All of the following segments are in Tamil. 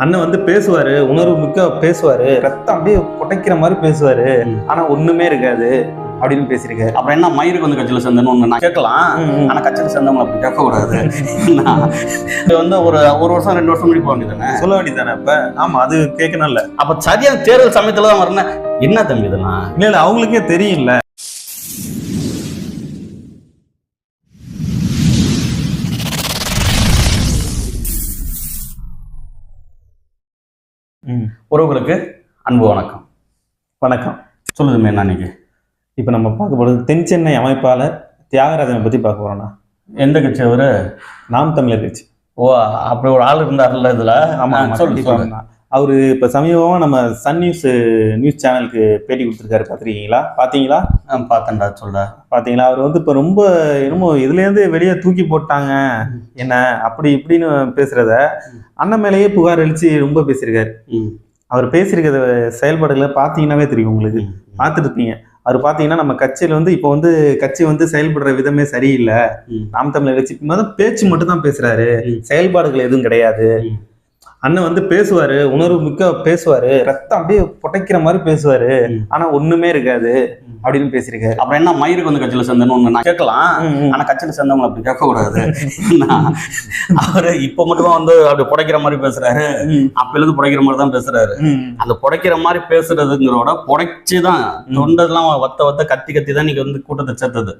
அண்ணன் வந்து பேசுவாரு உணர்வு மிக்க பேசுவாரு. ரத்தம் அப்படியே புடைக்கிற மாதிரி பேசுவாரு. ஆனா ஒண்ணுமே இருக்காது அப்படின்னு பேசியிருக்காரு. அப்புறம் என்ன மயிருக்கு வந்து கட்சியில சேர்ந்தேன்னு ஒண்ணு நான் கேட்கலாம். ம். ஆனா கட்சியில சேர்ந்தவங்க அப்படி கேட்க கூடாது இது வந்து ஒரு ஒரு வருஷம் ரெண்டு வருஷம் முடி போக வேண்டியதானே சொல்ல வேண்டியதானே அப்ப? ஆமா அது கேட்கணும்ல. அப்ப சரியான தேர்தல் சமயத்துல தான் வரணும் என்ன தம்பி இதெல்லாம்? இல்ல இல்ல அவங்களுக்கே தெரியும்ல. உறவுகளுக்கு அன்பு வணக்கம். வணக்கம். சொல்லுதுமே என்ன இன்னைக்கு இப்ப நம்ம பார்க்க போறது தென் சென்னை அமைப்பாளர் தியாகராஜனை பத்தி பார்க்க போறோம்னா எந்த கட்சி அவரு? நாம் தமிழர் கட்சி. ஓ அப்படி ஒரு ஆள் இருந்தார்ல இதுல? ஆமா ஆ, ஆமா சொல்லு சொல்லு. அவரு இப்ப சமீபமா நம்ம சன் நியூஸ் நியூஸ் சேனலுக்கு பேட்டி கொடுத்துருக்காரு பாத்திருக்கீங்களா? பாத்தீங்களா? ஆ, பார்த்தேன்டா சொல்ற. பாத்தீங்களா? அவர் வந்து இப்ப ரொம்ப என்னமோ இதுல இருந்து வெளியே தூக்கி போட்டாங்க. என்ன அப்படி இப்படின்னு பேசுறத அண்ணன் மேலேயே புகார் அளிச்சு ரொம்ப பேசியிருக்காரு. அவர் பேசியிருக்கிற செயல்பாடுகளை பாத்தீங்கன்னாவே தெரியும் உங்களுக்கு இருப்பீங்க அவர் பாத்தீங்கன்னா நம்ம கட்சியில வந்து இப்போ வந்து கட்சி வந்து செயல்படுற விதமே சரியில்லை நாம் தமிழர் கட்சி பேச்சு மட்டும் தான் பேசுறாரு. செயல்பாடுகள் எதுவும் கிடையாது. அண்ணன் வந்து பேசுவாரு உணர்வு மிக்க பேசுவாரு ரத்தம் அப்படியே புடைக்கிற மாதிரி பேசுவாரு. ஆனா ஒண்ணுமே இருக்காது. அப்படின்னு பேசியிருக்காரு. அப்புறம் என்ன மயிருக்கு வந்து கட்சியில சேர்ந்தேன்னு ஒண்ணு நான் கேட்கலாம். ஆனா கட்சியில சேர்ந்தவங்க அப்படி கேட்க கூடாது நான் அவரு இப்ப மட்டும் தான் வந்து அப்படி புடைக்கிற மாதிரி பேசுறாரு. ம். அப்பல இருந்து புடைக்கிற மாதிரி தான் பேசுறாரு. அந்த புடைக்கிற மாதிரி பேசுறதுங்கிறோட புடைச்சுதான் தொண்டதெல்லாம் வத்த வத்த கத்தி கத்தி தான் நீங்க வந்து கூட்டத்தை சேர்த்தது.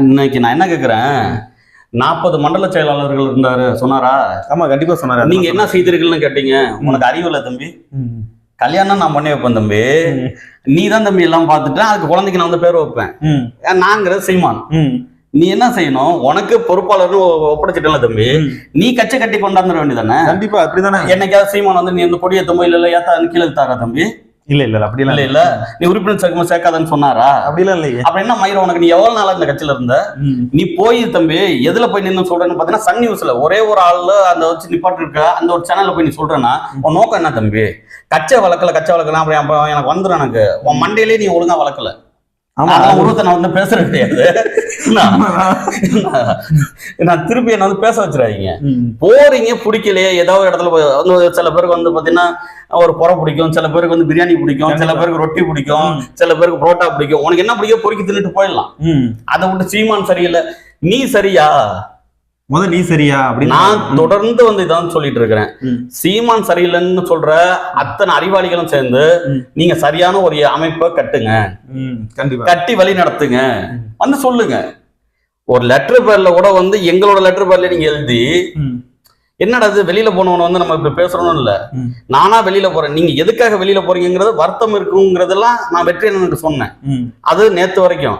இன்னைக்கு நான் என்ன கேக்குறேன் நாற்பது மண்டல செயலாளர்கள் இருந்தாரு சொன்னாரா? ஆமா கண்டிப்பா சொன்னாரு. நீங்க என்ன செய்தீர்கள்னு கேட்டீங்க. உனக்கு அறிவு இல்ல தம்பி. கல்யாணம் நான் பண்ணி வைப்பேன் தம்பி. நீ தான் தம்பி எல்லாம் பார்த்துட்டு அதுக்கு குழந்தைக்கு நான் வந்து பேர் வைப்பேன். நாங்கிறது சீமான். நீ என்ன செய்யணும்? உனக்கு பொறுப்பாளர்னு ஒப்படைச்சிட்டல தம்பி. நீ கட்சி கட்டி கொண்டாந்துட வேண்டியதானே கண்டிப்பா அப்படிதானே. என்னைக்காவது சீமான் வந்து நீ வந்து கொடிய தம்பி இல்ல இல்ல ஏத்தா கீழே தாரா தம்பி? இல்ல இல்ல அப்படிலாம் இல்ல இல்ல. இல்ல. நீ உறுப்பினர் சேர்க்கமா சேர்க்காதன்னு சொன்னாரா? அப்படிலாம் இல்லையே. அப்ப என்ன மயிரம் உனக்கு நீ எவ்வளவு நாளா இந்த கட்சியில இருந்த. நீ போய் தம்பி எதுல போய் நின்னு சொல்றேன்னு பாத்தீங்கன்னா சன் நியூஸ்ல. ஒரே ஒரு ஆள்ல அந்த வச்சு நிப்பாட்டு இருக்க அந்த ஒரு சேனல்ல போய் நீ சொல்றேன்னா உன் நோக்கம் என்ன தம்பி? கச்சை வளர்க்கல கச்சை வளர்க்கலாம் அப்படி எனக்கு வந்துடும் எனக்கு. உன் மண்டையிலே நீ ஒழுங்கா வளர்க்கல. நான் உருவத்தை நான் வந்து பேசுறது கிடையாது. நான் திருப்பி என்ன வந்து பேச வச்சிடாதீங்க. போறீங்க பிடிக்கலையே. ஏதாவது இடத்துல வந்து சில பேருக்கு வந்து பாத்தீங்கன்னா ஒரு புற பிடிக்கும் சில பேருக்கு வந்து பிரியாணி பிடிக்கும் சில பேருக்கு ரொட்டி பிடிக்கும் சில பேருக்கு புரோட்டா பிடிக்கும். உனக்கு என்ன பிடிக்கும் பொறுக்கி தின்னுட்டு போயிடலாம். அதை விட்டு சீமான் சரியில்லை. நீ சரியா? முத நீ சரியா அப்படின்னு நான் தொடர்ந்து வந்து இதான் சொல்லிட்டு இருக்கிறேன். சீமான் சரியில்லைன்னு சொல்ற அத்தனை அறிவாளிகளும் சேர்ந்து. நீங்க சரியான ஒரு அமைப்பை கட்டுங்க கட்டி வழி நடத்துங்க. வந்து சொல்லுங்க ஒரு லெட்டர் பேர்ல கூட வந்து எங்களோட லெட்டர் பேர்ல நீங்க எழுதி. என்னடா இது வெளியில போனவன வந்து நம்ம இப்ப பேசுறோம்னு இல்ல. நானா வெளியில போறேன் நீங்க எதுக்காக வெளியில போறீங்கிறது வருத்தம் இருக்குங்கிறதெல்லாம் நான் வெற்றி எனக்கு சொன்னேன். அது நேத்து வரைக்கும்.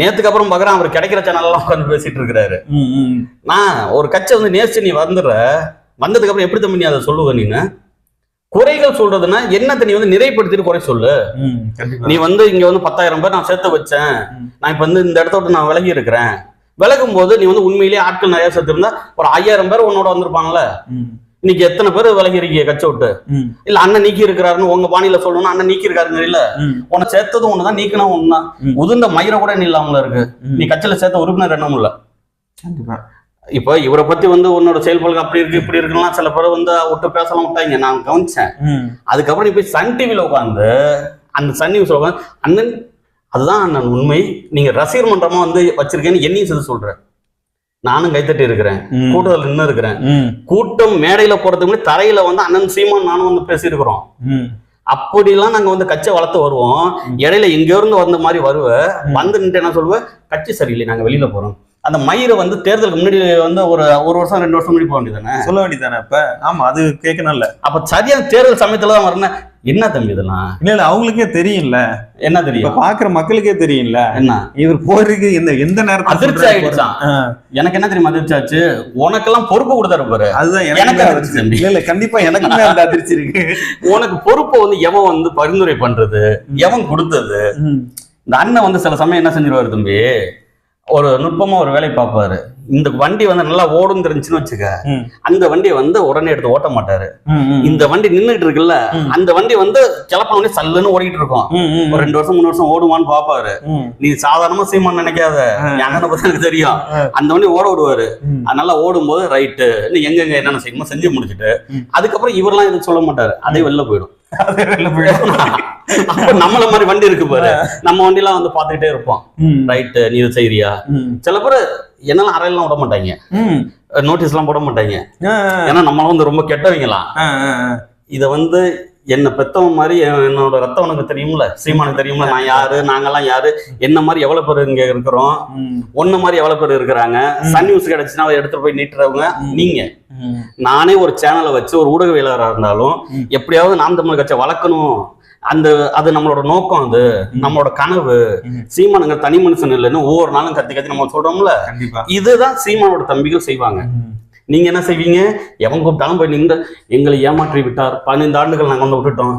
நேத்துக்கு அப்புறம் பாக்குறேன் அவர் கிடைக்கிற சேனல் எல்லாம் உட்காந்து பேசிட்டு இருக்கிறாரு. நான் ஒரு கட்சி வந்து நேசிச்சு நீ வந்துடுற வந்ததுக்கு அப்புறம் எப்படி தம்பி நீ அதை சொல்லுவ நீனு குறைகள் சொல்றதுன்னா என்னத்தை நீ வந்து நிறைப்படுத்திட்டு குறை சொல்லு நீ வந்து இங்க வந்து பத்தாயிரம் பேர் நான் சேர்த்து வச்சேன். நான் இப்ப வந்து இந்த இடத்த விட்டு நான் விலகி இருக்கிறேன் விலகும் போது நீ வந்து உண்மையிலேயே ஆட்கள் நிறைய சேர்த்து இருந்தா ஒரு ஐயாயிரம் பேர் உன்னோட வந்திருப்பாங்கல்ல. இன்னைக்கு எத்தனை பேர் விலகி இருக்கீங்க கட்சி விட்டு. இல்ல அண்ணன் நீக்கி இருக்கிறாருன்னு உங்க பாணியில சொல்லணும் அண்ணன் நீக்கி இல்ல ம். உன்னை சேர்த்ததும் ஒண்ணுதான் நீக்கணும் ஒண்ணுதான். உதிர்ந்த மயிர கூட நீ இல்லாமல இருக்கு. நீ கட்சியில சேர்த்த உறுப்பினர் எண்ணம் இல்ல கண்டிப்பா இப்போ இவரை பத்தி வந்து உன்னோட செயல்பாடுகள் அப்படி இருக்கு இப்படி இருக்குலாம் சில பேர் வந்து விட்டு பேசலாம் விட்டாங்க நான் கவனிச்சேன். அதுக்கப்புறம் நீ போய் சன் டிவில உட்காந்து அந்த சன் நியூஸ்ல உட்காந்து அண்ணன் அதுதான் அண்ணன் உண்மை. நீங்க ரசிகர் மன்றமா வந்து வச்சிருக்கேன்னு என்னையும் சேர்த்து சொல்றேன். நானும் கைத்தட்டி இருக்கிறேன். கூட்டத்தில் நின்று இருக்கிறேன். கூட்டம் மேடையில போறதுக்கு முன்னாடி தரையில வந்து அண்ணன் சீமான் நானும் வந்து பேசியிருக்கிறோம். அப்படிலாம் நாங்க வந்து கட்சியை வளர்த்து வருவோம். இடையில எங்க இருந்து வந்த மாதிரி வருவ வந்து நின்று என்ன சொல்லுவ கட்சி சரியில்லை நாங்க வெளியில போறோம். அந்த மயிரை வந்து தேர்தலுக்கு முன்னாடி வந்து ஒரு ஒரு வருஷம் ரெண்டு வருஷம் முன்னாடி போக வேண்டியதானே சொல்ல வேண்டியதானே அப்ப? ஆமா அது கேட்கணும்ல. அப்ப சரியான தேர்தல் சமயத்துல தான் வரணும் என்ன தம்பி இதெல்லாம்? இல்ல இல்ல அவங்களுக்கே தெரியும்ல. என்ன இப்ப தெரியும் பாக்குற மக்களுக்கே தெரியும்ல. என்ன? இவர் போறதுக்கு எந்த எந்த நேரத்துல அதிர்ச்சி ஆயிடுச்சான் எனக்கு என்ன தெரியுமா அதிர்ச்சி ஆச்சு? உனக்கெல்லாம் பொறுப்பு கொடுத்தாரு பாரு. அதுதான் எனக்கு எனக்கு அதிர்ச்சி தம்பி. இல்ல இல்ல கண்டிப்பா எனக்குமே அந்த அதிர்ச்சி இருக்கு. உனக்கு பொறுப்பை வந்து எவன் வந்து பரிந்துரை பண்றது? எவன் கொடுத்தது. இந்த அண்ணன் வந்து சில சமயம் என்ன செஞ்சிருவாரு தம்பி? ஒரு நுட்பமா ஒரு வேலை பார்ப்பாரு இந்த வண்டி வந்து நல்லா ஓடும் தெரிஞ்சுன்னு வச்சுக்க. அந்த வண்டியை வந்து உடனே எடுத்து ஓட்ட மாட்டாரு. இந்த வண்டி நின்னுட்டு இருக்குல்ல. அந்த வண்டி வந்து கிளப்ப உடனே சல்லுன்னு ஓடிட்டு இருக்கும் ஒரு ரெண்டு வருஷம் மூணு வருஷம் ஓடுவான்னு பாப்பாரு. நீ சாதாரணமா சீமான் நினைக்காத பத்தி எனக்கு தெரியும். அந்த வண்டி ஓட விடுவாரு. அதனால ஓடும்போது ரைட்டு நீ எங்கெங்க என்னென்ன செய்யணுமோ செஞ்சு முடிச்சுட்டு. அதுக்கப்புறம் இவரெல்லாம் எதுவும் சொல்ல மாட்டாரு அதே வெளில போயிடும் நம்மள மாதிரி வண்டி இருக்கு பாரு. நம்ம வண்டிலாம் வந்து பாத்துக்கிட்டே இருப்போம். ம். ரைட்டு நீ செய்யறியா. சில பேர் என்னெல்லாம் அறையெல்லாம் விட மாட்டாங்க. நோட்டீஸ் எல்லாம் போட மாட்டாங்க. ஏன்னா நம்மளாம் வந்து ரொம்ப கெட்டவங்களாம். இத வந்து என்ன பெத்தவன் மாதிரி என்- என்னோட ரத்தம் உனக்கு தெரியும்ல? சீமானுக்கு தெரியும்ல? நான் யாரு? நாங்கெல்லாம் யாரு? என்ன மாதிரி எவ்வளவு பேர் இங்க இருக்கிறோம். ஒன்ன மாதிரி எவ்வளவு பேர் இருக்கிறாங்க? சன் நியூஸ் கிடைச்சுன்னா அதை எடுத்துட்டு போய் நீட்டுறவங்க. நீங்க. நானே ஒரு சேனலை வச்சு ஒரு ஊடகவியலாளராக இருந்தாலும். எப்படியாவது நாம் தமிழ் கட்சியை வளர்க்கணும். அந்த அது நம்மளோட நோக்கம் அது. நம்மளோட கனவு. சீமானுங்க தனி மனுஷன் இல்லைன்னு ஒவ்வொரு நாளும் கத்தி கத்தி நம்ம சொல்றோம்ல. இதுதான் சீமானோட தம்பிகள் செய்வாங்க. நீங்க என்ன செய்வீங்க எவன் கூப்பிட்டாலும் போய் நின்று எங்களை ஏமாற்றி விட்டார் பதினைந்து ஆண்டுகள் நாங்க வந்து விட்டுட்டோம்.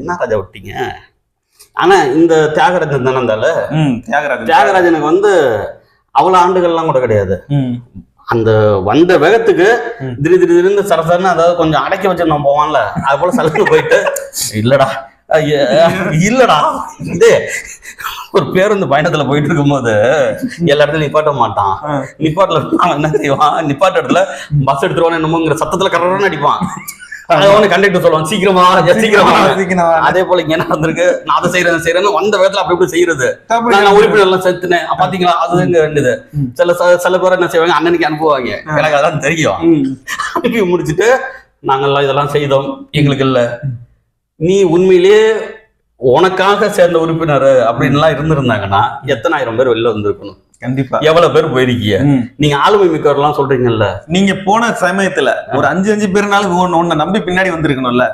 என்ன ராஜா விட்டீங்க ஆனா இந்த தியாகராஜன் தானே இருந்தால. தியாகராஜன் தியாகராஜனுக்கு வந்து அவ்வளவு ஆண்டுகள்லாம் கூட கிடையாது. அந்த வந்த வேகத்துக்கு. திடீர் திடீர்னு சரசரன்னு அதாவது கொஞ்சம் அடக்கி வச்சு நம்ம போவான்ல அது போல சலுக்கு போயிட்டு இல்லடா இல்லடா. இது ஒரு பேருந்து பயணத்துல போயிட்டு இருக்கும்போது எல்லா இடத்துலயும் நிப்பாட்ட மாட்டான். நிப்பாட்டல அவன் என்ன செய்வான்? நிப்பாட்ட இடத்துல பஸ் எடுத்துருவான் என்னமோங்கிற சத்தத்துல கரன்னு அடிப்பான். அதை ஒண்ணு கண்டக்டர் சொல்லுவான் சீக்கிரமா சீக்கிரமா. அதே போல இங்க என்ன நடந்திருக்கு? நான் அதை செய்யறேன் செய்யறேன்னு வந்த வேகத்துல அப்படி இப்படி செய்யறது நான் உறுப்பினர் எல்லாம் சேர்த்துனேன். அப்ப பாத்தீங்களா அது இங்க வேண்டியது. சில சில பேர் என்ன செய்வாங்க அண்ணனுக்கு அனுப்புவாங்க. எனக்கு அதெல்லாம் தெரியும். அனுப்பி முடிச்சுட்டு நாங்கெல்லாம் இதெல்லாம் செய்தோம். எங்களுக்கு இல்ல. நீ உண்மையிலேயே உனக்காக சேர்ந்த உறுப்பினர் அப்படின்லாம் இருந்திருந்தாங்கன்னா எத்தனை ஆயிரம் பேர் வெளில வந்திருக்கணும். கண்டிப்பா. எவ்வளவு பேர் போயிருக்கீங்க. நீங்க ஆளுமை மிக்கவர்லாம் சொல்றீங்கல்ல? நீங்க போன சமயத்துல ஒரு அஞ்சு அஞ்சு பேர்னாலும் ஒன்னு ஒன்னு நம்பி பின்னாடி வந்திருக்கணும்ல.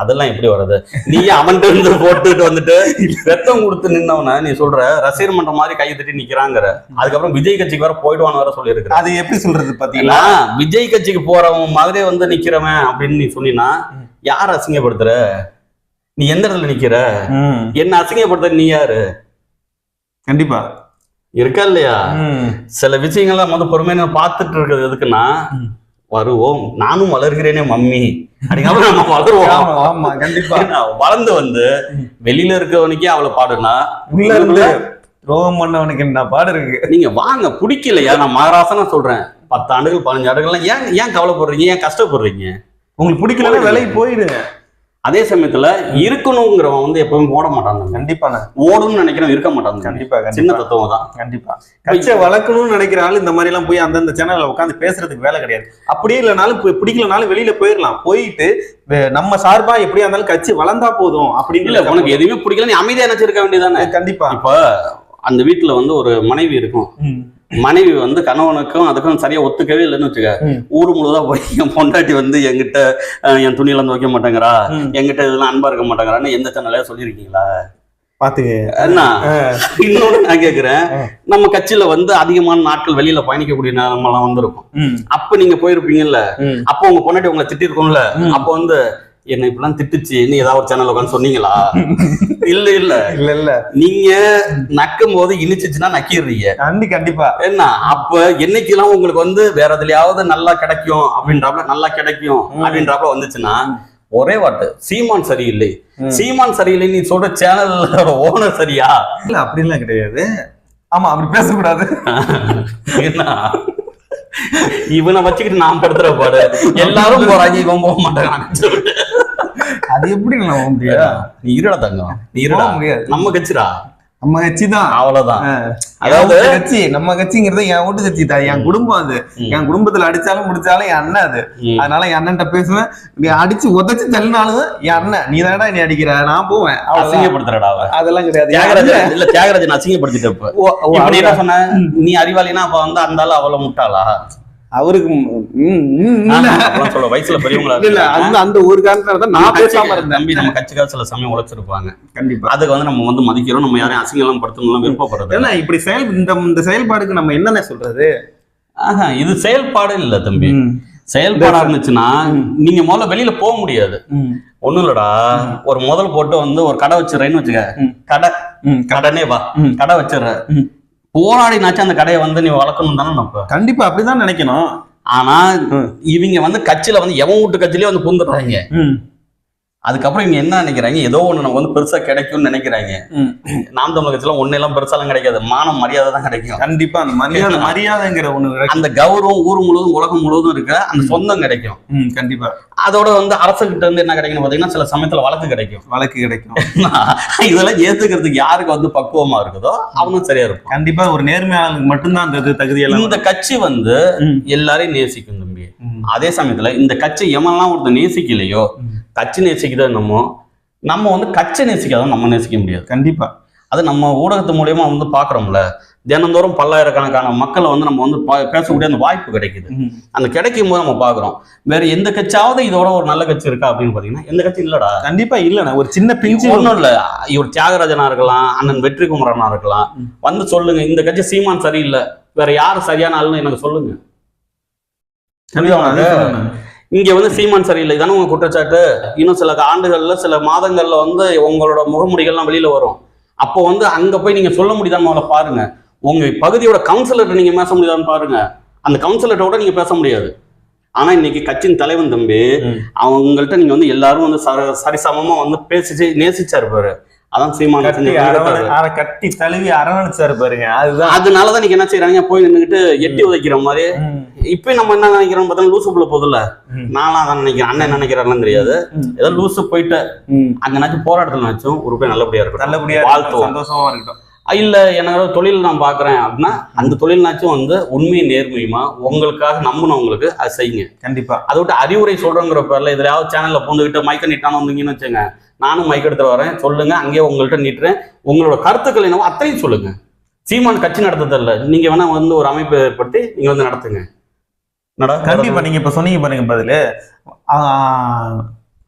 அதெல்லாம் எப்படி வர்றது? நீ அவன்கிட்ட இருந்து போட்டுட்டு வந்துட்டு ரத்தம் கொடுத்து நின்னவன நீ சொல்ற ரசிகர் மன்றம் மாதிரி கை தட்டி நிக்கிறாங்கிற. அதுக்கப்புறம் விஜய் கட்சிக்கு வேற போயிடுவான்னு வேற சொல்லியிருக்கிற. அது எப்படி சொல்றது பாத்தீங்களா? இல்ல விஜய் கட்சிக்கு போறவன் மாதிரி வந்து நிக்கிறவன் அப்படின்னு நீ சொன்னீன்னா யார் அசிங்கப்படுத்துற? நீ எந்த இடத்துல நிக்கிற. என்ன அசிங்கப்படுத்த நீ யாரு? கண்டிப்பா. இருக்கா இல்லையா. சில விஷயங்கள்லாம் வந்து பொறுமையா பார்த்துட்டு இருக்கிறது எதுக்குன்னா. வருவோம் நானும் வளர்கிறேனே மம்மி. அப்படிங்கிற நம்ம வளருவோம். ஆமா கண்டிப்பா. வளர்ந்து வந்து வெளியில இருக்கவனுக்கே அவளை பாடுனா உள்ள இருந்து ரோகம் பண்ணவனுக்கு என்ன பாடு இருக்கு? நீங்க வாங்க பிடிக்கலையா? நான் மகாராசனா சொல்றேன். பத்து ஆண்டுகள் பதினஞ்சு ஆண்டுகள்லாம் ஏன் ஏன் கவலைப்படுறீங்க? ஏன் கஷ்டப்படுறீங்க? உங்களுக்கு பிடிக்கலன்னா விலைக்கு போயிடுங்க. அதே சமயத்துல இருக்கணுங்கிறவன் வந்து எப்பவுமே ஓட மாட்டான் தம்பி. கண்டிப்பாங்க. ஓடணும்னு நினைக்கிறவன் இருக்க மாட்டான் தம்பி. கண்டிப்பா சின்ன கண்டிப்பா தத்துவம் தான். கண்டிப்பா. கட்சியை வளர்க்கணும்னு நினைக்கிற ஆளு இந்த மாதிரி எல்லாம் போய் அந்தந்த சேனல்ல உட்காந்து பேசுறதுக்கு வேலை கிடையாது. அப்படியே இல்லைனாலும் பிடிக்கலனாலும் வெளியில போயிடலாம். போயிட்டு நம்ம சார்பா எப்படியா இருந்தாலும் கட்சி வளர்ந்தா போதும் அப்படின்னு இல்ல உனக்கு எதுவுமே பிடிக்கல நீ அமைதியா நினைச்சிருக்க வேண்டியதானே கண்டிப்பா. இப்ப அந்த வீட்டுல வந்து ஒரு மனைவி இருக்கும். மனைவி வந்து கணவனுக்கும் அதுக்கும் சரியா ஒத்துக்கவே இல்லைன்னு வச்சுக்க. ஊர் முழுதா போய் என் பொண்டாட்டி வந்து என்கிட்ட என் துணியெல்லாம் துவைக்க மாட்டேங்கிறா. என்கிட்ட இதெல்லாம் அன்பா இருக்க மாட்டேங்கிறான்னு எந்த சேனல்ல சொல்லியிருக்கீங்களா பாத்துக்க என்ன ஆ. இன்னொன்னு நான் கேக்குறேன். நம்ம கட்சியில வந்து அதிகமான நாட்கள் வெளியில பயணிக்கக்கூடிய நேரமெல்லாம் வந்திருக்கும். அப்ப நீங்க போயிருப்பீங்கல்ல. அப்போ உங்க பொண்டாட்டி உங்களை திட்டிருக்கும்ல. அப்போ வந்து என்ன இப்படிலாம் திட்டுச்சு நீ ஏதாவது ஒரு சேனல் உட்காந்து சொன்னீங்களா? இல்ல இல்ல. இல்ல இல்ல. நீங்க நக்கும் போது இனிச்சுச்சுன்னா நக்கிடுறீங்க. கண்டி கண்டிப்பா. என்ன? அப்ப என்னைக்கெல்லாம் உங்களுக்கு வந்து வேற எதுலயாவது நல்லா கிடைக்கும் அப்படின்றாப்ல நல்லா கிடைக்கும். அப்படின்றாப்ல வந்துச்சுன்னா ஒரே வார்த்தை சீமான் சரியில்லை. சீமான் சரியில்லை நீ சொல்ற சேனலோட ஓனர் சரியா? இல்ல அப்படிலாம் கிடையாது. ஆமா அப்படி பேசக்கூடாது. என்ன? இவனை வச்சுக்கிட்டு நான் படுத்துற பாடு. எல்லாரும் போறாங்க இவன் போக மாட்டாங்க. அது எப்படி நம்ம போக முடியும்? நீ இருடா தங்கம். நீ இருடா. முடியாது. நம்ம கட்சிடா? நம்ம கட்சி தான் அவ்வளவுதான் அதாவது கட்சி நம்ம கட்சிங்கிறது என் வீட்டு கட்சி தான். என் குடும்பம் அது. என் குடும்பத்துல அடிச்சாலும் முடிச்சாலும் என் அண்ணன் அது. அதனால என் அண்ணன்ட்ட பேசுவேன். நீ அடிச்சு உதச்சு தள்ளினாலும் என் அண்ணன். நீ தானடா நீ அடிக்கிற? நான் போவேன். அசிங்கப்படுத்துறடா அவ அதெல்லாம் கிடையாது. தியாகராஜன் இல்ல தியாகராஜன் அசிங்கப்படுத்திட்ட நீ என்ன சொன்ன? நீ அறிவாளினா அப்ப வந்து அந்த ஆளு அவளை முட்டாளா? அவருக்கு சொல்ல வயசுல பெரியவங்களா இல்ல அந்த அந்த ஒரு காரணத்தால தான் நான் பேசாம இருந்தேன். தம்பி நம்ம கட்சிக்காக சில சமயம் உழைச்சிருப்பாங்க. கண்டிப்பா. அதுக்கு வந்து நம்ம வந்து மதிக்கிறோம் நம்ம யாரையும் அசிங்கம் படுத்தணும் விருப்பப்படுறது ஏன்னா இப்படி செயல் இந்த இந்த செயல்பாடுக்கு நம்ம என்னென்ன சொல்றது? ஆஹா, இது செயல்பாடு இல்ல தம்பி. செயல்பாடா இருந்துச்சுன்னா நீங்க முதல்ல வெளியில போக முடியாது. ஒண்ணும் இல்லடா. ஒரு முதல் போட்டு வந்து ஒரு கடை வச்சிடறேன்னு வச்சுக்க. கடை. கடனே வா. கடை வச்சிடுற. போராடினாச்சும் அந்த கடையை வந்து நீ வளர்க்கணும் தானே நம்ம. கண்டிப்பா அப்படிதான் நினைக்கணும். ஆனா. இவங்க வந்து கட்சியில வந்து எவன் வீட்டு கட்சியிலே வந்து புந்துடுறாங்க அதுக்கப்புறம் இவங்க என்ன நினைக்கிறாங்க? ஏதோ ஒண்ணு நமக்கு வந்து பெருசா கிடைக்கும்னு நினைக்கிறாங்க. நாம் தமிழ் கட்சியில ஒண்ணு எல்லாம் பெருசாலாம் கிடைக்காது. மானம் மரியாதை தான் கிடைக்கும். கண்டிப்பா அந்த மரியாதை மரியாதைங்கிற இருக்கு. அந்த கௌரவம் ஊர் முழுவதும் உலகம் முழுவதும் இருக்க அந்த சொந்தம் கிடைக்கும். கண்டிப்பா. அதோட வந்து அரசுகிட்ட இருந்து என்ன கிடைக்கும்னு பாத்தீங்கன்னா சில சமயத்துல வழக்கு கிடைக்கும். வழக்கு கிடைக்கும். இதெல்லாம் ஏத்துக்கிறதுக்கு யாருக்கு வந்து பக்குவமா இருக்குதோ அவனும் சரியா இருக்கும் கண்டிப்பா ஒரு நேர்மையாளனுக்கு மட்டும்தான் அந்த தகுதியெல்லாம் இந்த கட்சி வந்து எல்லாரையும் நேசிக்கும் தம்பி. அதே சமயத்துல இந்த கட்சி எவன்லாம் ஒருத்தர் நேசிக்கலையோ. கட்சி நேசிக்குதோ என்னமோ நம்ம வந்து கட்சி நேசிக்காதான் நம்ம நேசிக்க முடியாது. கண்டிப்பா. அது நம்ம ஊடகத்து மூலியமா வந்து பாக்குறோம்ல. தினந்தோறும் பல்லாயிரக்கணக்கான மக்களை வந்து நம்ம வந்து பேசக்கூடிய அந்த வாய்ப்பு கிடைக்குது. அந்த கிடைக்கும் போது நம்ம பாக்குறோம். வேற எந்த கட்சியாவது இதோட ஒரு நல்ல கட்சி இருக்கா அப்படின்னு பாத்தீங்கன்னா எந்த கட்சி இல்லடா. கண்டிப்பா இல்லண்ணா. ஒரு சின்ன பிஞ்சு ஒண்ணும் இல்ல. இவர் தியாகராஜனா இருக்கலாம் அண்ணன் வெற்றி குமரனா இருக்கலாம். வந்து சொல்லுங்க. இந்த கட்சி சீமான் சரியில்லை. வேற யார் சரியான ஆளுன்னு எனக்கு சொல்லுங்க. இங்க வந்து சீமான் சரியில்லை. இதானே உங்க குற்றச்சாட்டு? இன்னும் சில ஆண்டுகள்ல சில மாதங்கள்ல வந்து உங்களோட முகமுடிகள்லாம் வெளியில வரும். அப்போ வந்து அங்க போய் நீங்க சொல்ல முடியுதான்னு முதல்ல பாருங்க. உங்க பகுதியோட கவுன்சிலர்கிட்ட நீங்க பேச முடியுதான்னு பாருங்க. அந்த கவுன்சிலர்கிட்ட கூட நீங்க பேச முடியாது. ஆனா இன்னைக்கு கட்சியின் தலைவன் தம்பி. அவங்கள்ட்ட நீங்க வந்து எல்லாரும் வந்து சர- சரிசமமா வந்து பேசிச்சு நேசிச்சாரு பாரு. அதான் சீமான் கட்டி தழுவி அரவணைச்சாரு பாருங்க. அதுதான். அதனாலதான் நீங்க என்ன செய்யறாங்க போய் நின்னுகிட்டு எட்டி உதைக்கிற மாதிரி. இப்ப நம்ம என்ன நினைக்கிறோம் பார்த்தா லூசு புள்ள போதில்ல? நானும் அதான் நினைக்கிறேன். அண்ணன் என்ன நினைக்கிறாருன்னு தெரியாது. ஏதோ லூசு போயிட்டு ம். அங்கனாச்சும் போராட்டத்தில் நாச்சும் ஒரு பேர் நல்லபடியா இருக்கட்டும். நல்லபடியா. இருக்கட்டும், சந்தோஷமா இருக்கட்டும். இல்ல எனக்கு தொழில் நான் பாக்குறேன் அப்படின்னா அந்த தொழில்னாச்சும் வந்து உண்மை நேர்மையுமா? உங்களுக்காக நம்பினவங்களுக்கு அது செய்யுங்க. கண்டிப்பா. அதை விட்டு அறிவுரை சொல்றோங்கிற பேர்ல எதுலையாவது சேனல்ல பூந்துக்கிட்டு மைக்க நீட்டான வந்தீங்கன்னு வச்சுங்க நானும் மைக் எடுத்துட்டு வரேன். சொல்லுங்க அங்கேயே உங்கள்கிட்ட நீட்டுறேன். உங்களோட கருத்துக்கள் என்னவோ அத்தனையும் சொல்லுங்க. சீமான் கட்சி நடத்துறது இல்ல நீங்க வேணா வந்து ஒரு அமைப்பு ஏற்படுத்தி நீங்க வந்து நடத்துங்க. நடா கண்டிப்பா நீங்க இப்ப சொன்னீங்க பாருங்க பதிலு.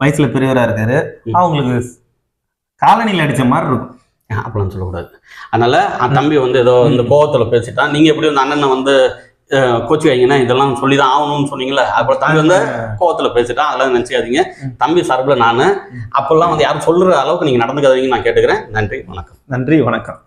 வயசுல பெரியவரா இருக்காரு. அவங்களுக்கு காலனில அடிச்ச மாதிரி இருக்கும். அப்படிலாம் சொல்லக்கூடாது. அதனால அந்த தம்பி வந்து ஏதோ இந்த கோவத்துல பேசிட்டான். நீங்க எப்படி வந்து அண்ணனை வந்து கோச்சு வைங்கன்னா இதெல்லாம் சொல்லி தான் ஆகணும்னு சொன்னீங்கல்ல? அப்புறம் தம்பி வந்து கோவத்துல பேசிட்டான். அதெல்லாம் நினைச்சுக்காதீங்க. தம்பி சார்பில் நான். அப்பெல்லாம் வந்து யாரும் சொல்ற அளவுக்கு நீங்க நடந்துக்காதீங்கன்னு நான் கேட்டுக்கிறேன். நன்றி வணக்கம். நன்றி வணக்கம்.